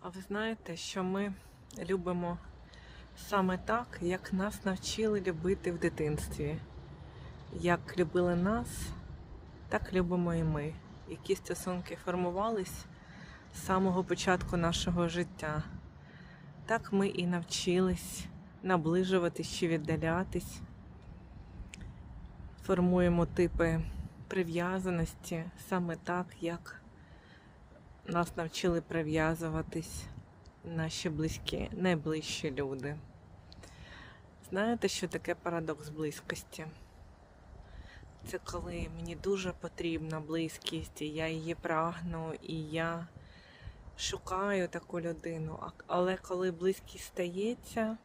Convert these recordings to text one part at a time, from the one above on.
А ви знаєте, що ми любимо саме так, як нас навчили любити в дитинстві. Як любили нас, так любимо і ми. Які стосунки формувались з самого початку нашого життя. Так ми і навчились наближуватись чи віддалятись. Формуємо типи прив'язаності саме так, як нас навчили прив'язуватись наші близькі, найближчі люди. Знаєте, що таке парадокс близькості? Це коли мені дуже потрібна близькість, і я її прагну, і я шукаю таку людину. Але коли близькість стається,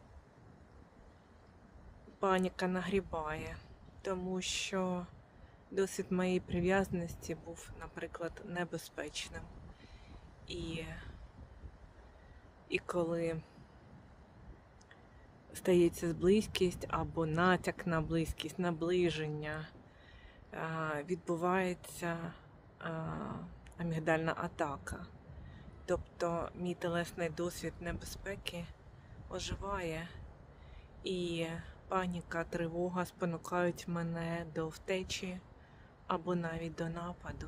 паніка нагрібає, тому що досвід моєї прив'язаності був, наприклад, небезпечним. І, і коли стається близькість або натяк на близькість, наближення, відбувається а, амігдальна атака. Тобто мій телесний досвід небезпеки оживає, і паніка, тривога спонукають мене до втечі або навіть до нападу.